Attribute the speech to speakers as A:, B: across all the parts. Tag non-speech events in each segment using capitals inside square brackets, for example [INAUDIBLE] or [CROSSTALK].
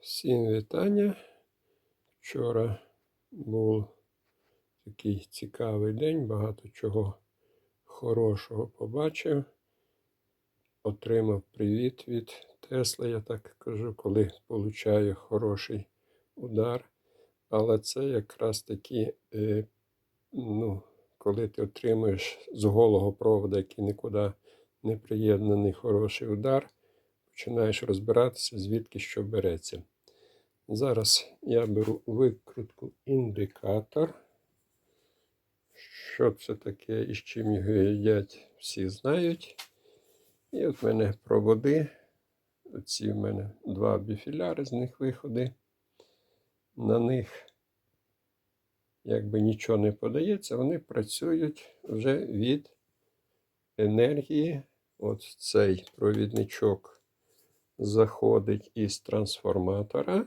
A: Всім вітання. Вчора був такий цікавий день, багато чого хорошого побачив. Отримав привіт від Тесла, я так кажу, коли получаю хороший удар. Але це якраз таки, е, ну, коли ти отримуєш з голого проводу, який нікуди не приєднаний хороший удар, починаєш розбиратися, звідки що береться. Зараз я беру викрутку індикатор. Що це таке і з чим його їдять, всі знають. І от в мене проводи. Оці в мене два біфіляри, з них виходи. На них, якби нічого не подається, вони працюють вже від енергії. От цей провідничок заходить із трансформатора.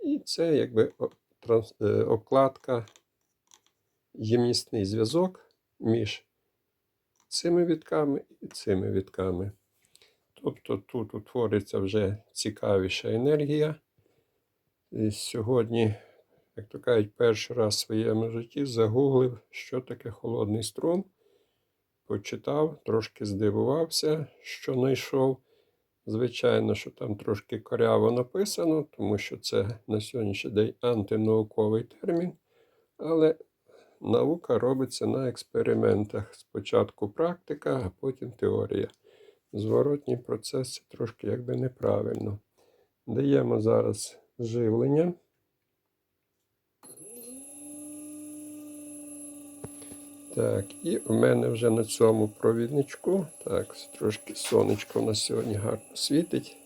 A: І це якби е, обкладка, ємнісний зв'язок між цими вітками і цими вітками. Тобто тут утвориться вже цікавіша енергія. І сьогодні, як то кажуть, перший раз в своєму житті загуглив, що таке холодний струм. Почитав, трошки здивувався, що знайшов. Звичайно, що там трошки коряво написано, тому що це на сьогоднішній день антинауковий термін, але наука робиться на експериментах. Спочатку практика, а потім теорія. Зворотній процес це трошки якби неправильно. Даємо зараз живлення. Так, і в мене вже на цьому провідничку. Так, трошки сонечко у нас сьогодні гарно світить.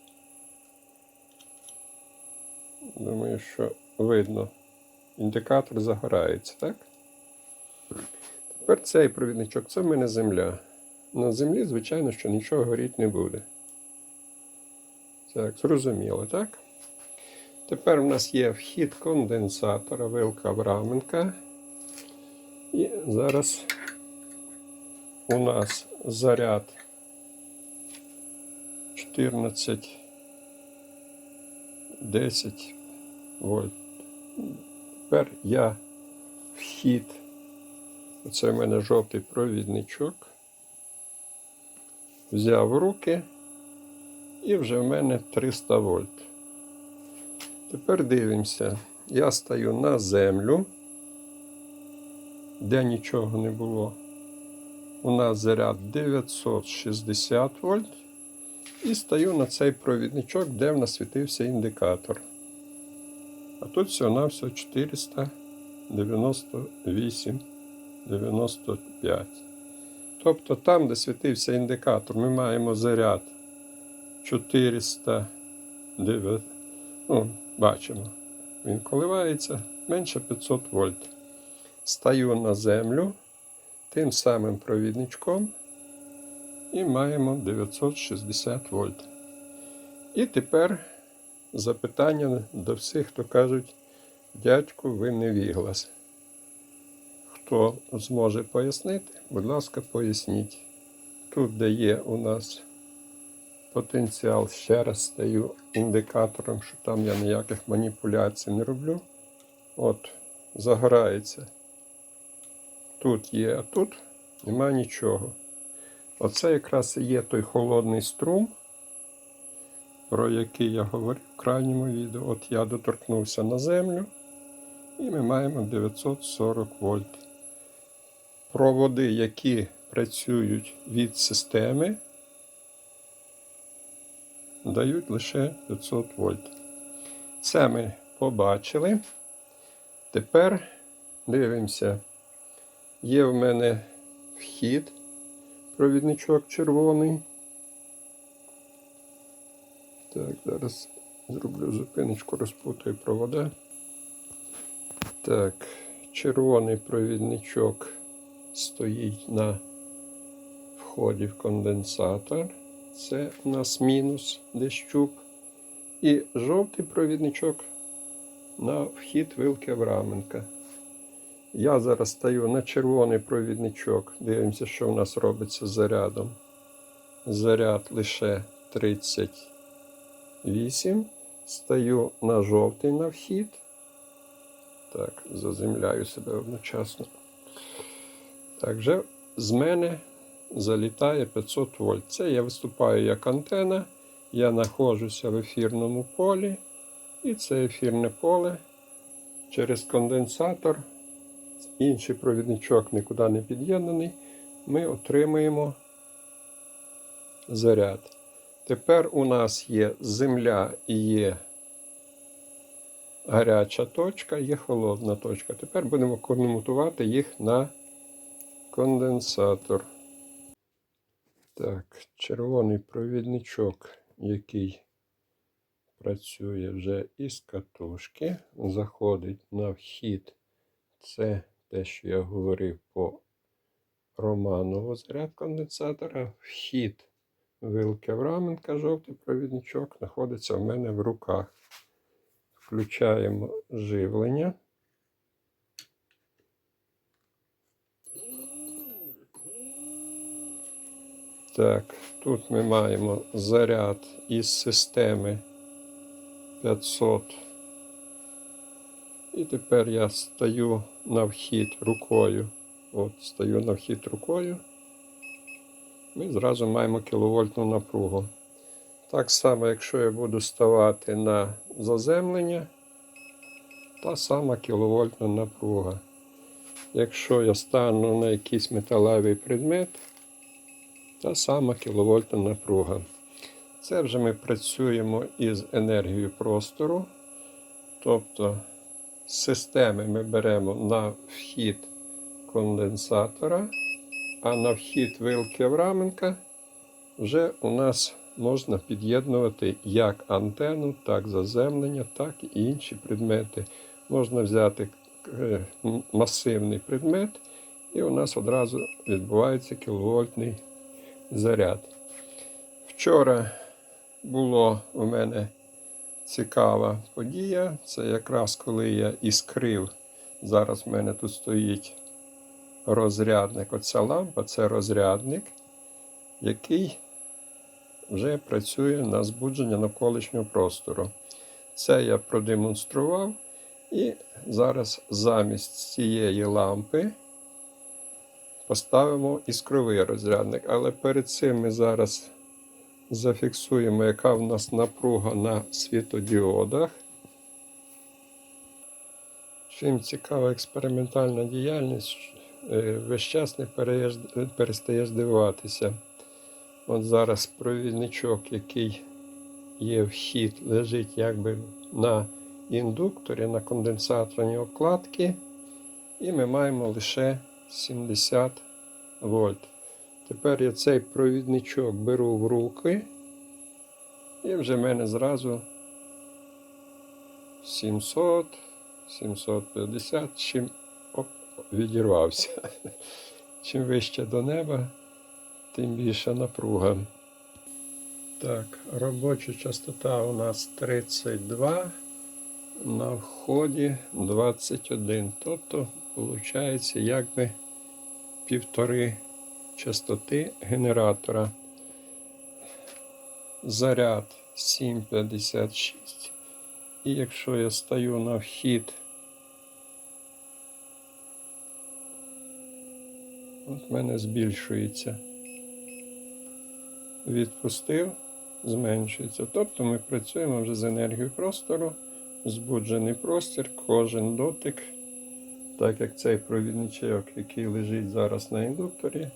A: Думаю, що видно. Індикатор загорається, так? Тепер цей провідничок це в мене земля. На землі, звичайно, що нічого горіти не буде. Так, зрозуміло, так? Тепер у нас є вхід конденсатора, вилка Авраменка. І зараз у нас заряд 14 10 вольт. Тепер я вхід. Оце в мене жовтий провідничок. Взяв руки і вже в мене 300 вольт. Тепер дивимося. Я стою на землю де нічого не було. У нас заряд 960 вольт. І стаю на цей провідничок, де в нас світився індикатор. А тут всього на все 498 95. Тобто там, де світився індикатор, ми маємо заряд 409. Ну, бачимо, він коливається менше 500 вольт стаю на землю тим самим провідничком і маємо 960 вольт. І тепер запитання до всіх, хто кажуть, дядьку, ви не віглас. Хто зможе пояснити, будь ласка, поясніть. Тут, де є у нас потенціал, ще раз стаю індикатором, що там я ніяких маніпуляцій не роблю. От, загорається. Тут є, а тут нема нічого. Оце якраз і є той холодний струм, про який я говорив в крайньому відео. От я доторкнувся на землю, і ми маємо 940 вольт. Проводи, які працюють від системи, дають лише 500 вольт. Це ми побачили. Тепер дивимося. Є в мене вхід, провідничок червоний. Так, зараз зроблю зупиночку, розпутаю провода. Так, червоний провідничок стоїть на вході в конденсатор. Це у нас мінус десь щуп. І жовтий провідничок на вхід вилки Авраменка. Я зараз стаю на червоний провідничок. Дивимося, що у нас робиться з зарядом. Заряд лише 38. стаю на жовтий на вхід. Так, заземляю себе одночасно. Так, вже з мене залітає 500 вольт. Це я виступаю як антена, я знаходжуся в ефірному полі, і це ефірне поле через конденсатор, інший провідничок нікуди не під'єднаний, ми отримуємо заряд. Тепер у нас є земля і є гаряча точка, є холодна точка. Тепер будемо конмутувати їх на конденсатор. Так, червоний провідничок, який працює вже із катушки, заходить на вхід. Це те, що я говорив по Романову заряд конденсатора. Вхід вилки Авраменка, жовтий провідничок, знаходиться в мене в руках. Включаємо живлення. Так, тут ми маємо заряд із системи 500. І тепер я стою на вхід рукою. От, стою на вхід рукою. Ми зразу маємо кіловольтну напругу. Так само, якщо я буду ставати на заземлення, та сама кіловольтна напруга. Якщо я стану на якийсь металевий предмет, та сама кіловольтна напруга. Це вже ми працюємо із енергією простору. Тобто з системи ми беремо на вхід конденсатора, а на вхід вилки Авраменка вже у нас можна під'єднувати як антенну, так заземлення, так і інші предмети. Можна взяти е, масивний предмет, і у нас одразу відбувається кіловольтний заряд. Вчора було у мене цікава подія. Це якраз коли я іскрив. Зараз в мене тут стоїть розрядник. Оця лампа це розрядник, який вже працює на збудження навколишнього простору. Це я продемонстрував. І зараз замість цієї лампи поставимо іскровий розрядник. Але перед цим ми зараз зафіксуємо, яка в нас напруга на світодіодах. Чим цікава експериментальна діяльність, е, весь час не перестаєш дивуватися. От зараз провідничок, який є вхід, лежить якби на індукторі, на конденсаторній окладці, і ми маємо лише 70 вольт. Тепер я цей провідничок беру в руки, і вже в мене зразу 700, 750, чим оп, відірвався. [LAUGHS] Чим вище до неба, тим більша напруга. Так, робоча частота у нас 32, на вході 21. Тобто, виходить, якби півтори частоти генератора. Заряд 7,56. І якщо я стаю на вхід, от в мене збільшується. Відпустив, зменшується. Тобто ми працюємо вже з енергією простору, збуджений простір, кожен дотик, так як цей провідничок, який лежить зараз на індукторі,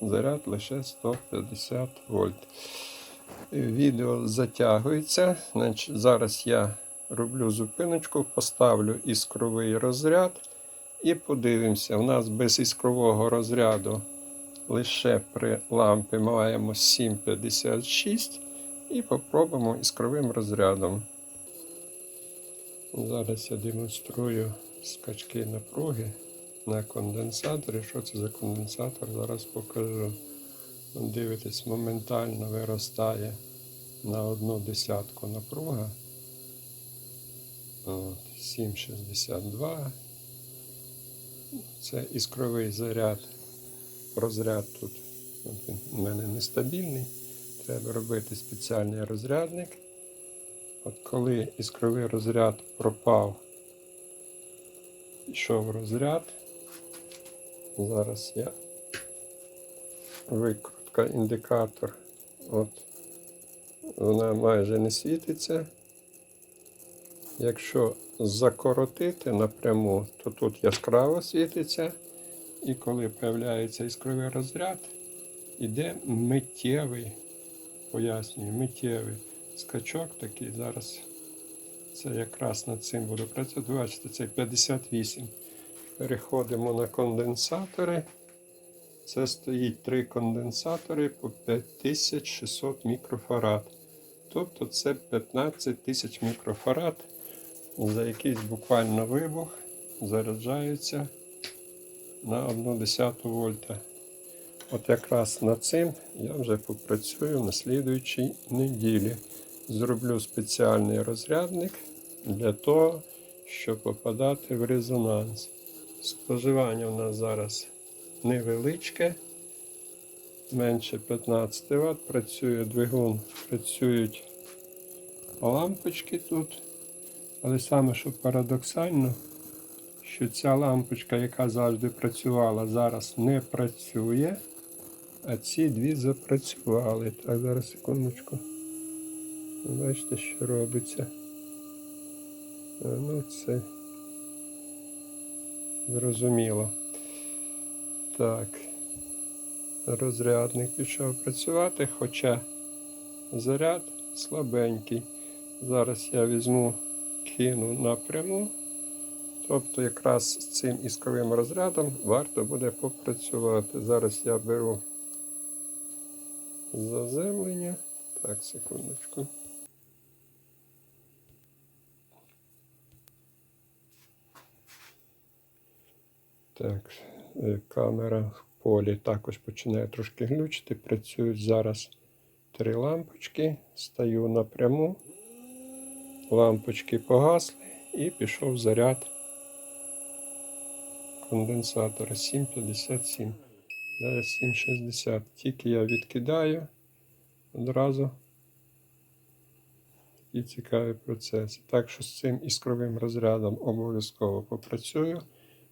A: заряд лише 150 вольт. Відео затягується. Значить, Зараз я роблю зупиночку, поставлю іскровий розряд і подивимося. У нас без іскрового розряду лише при лампі маємо 7,56 і попробуємо іскровим розрядом. Зараз я демонструю скачки напруги на конденсаторі. Що це за конденсатор? Зараз покажу. Дивитесь, моментально виростає на одну десятку напруга. От, 7,62. Це іскровий заряд. Розряд тут от у мене нестабільний. Треба робити спеціальний розрядник. От коли іскровий розряд пропав, йшов розряд. Зараз я викрутка індикатор. От вона майже не світиться. Якщо закоротити напряму, то тут яскраво світиться. І коли появляється іскровий розряд, іде миттєвий, пояснюю, миттєвий скачок такий. Зараз це якраз над цим буду працювати. Бачите, це 58. Переходимо на конденсатори. Це стоїть три конденсатори по 5600 мікрофарад. Тобто це 15 тисяч мікрофарад. За якийсь буквально вибух заряджаються на 1,1 вольта. От якраз над цим я вже попрацюю на слідуючій неділі. Зроблю спеціальний розрядник для того, щоб попадати в резонанс. Споживання у нас зараз невеличке, менше 15 Вт. Працює двигун, працюють лампочки тут. Але саме що парадоксально, що ця лампочка, яка завжди працювала, зараз не працює, а ці дві запрацювали. Так, зараз секундочку. Бачите, що робиться. А, ну, це зрозуміло. Так. Розрядник пішов працювати, хоча заряд слабенький. Зараз я візьму, кину напряму. Тобто якраз з цим ісковим розрядом варто буде попрацювати. Зараз я беру заземлення. Так, секундочку. Так, е, камера в полі також починає трошки глючити. Працюють зараз три лампочки. Стаю напряму. Лампочки погасли і пішов заряд конденсатора 7,57. Зараз 7,60. Тільки я відкидаю одразу. І цікаві процеси. Так що з цим іскровим розрядом обов'язково попрацюю.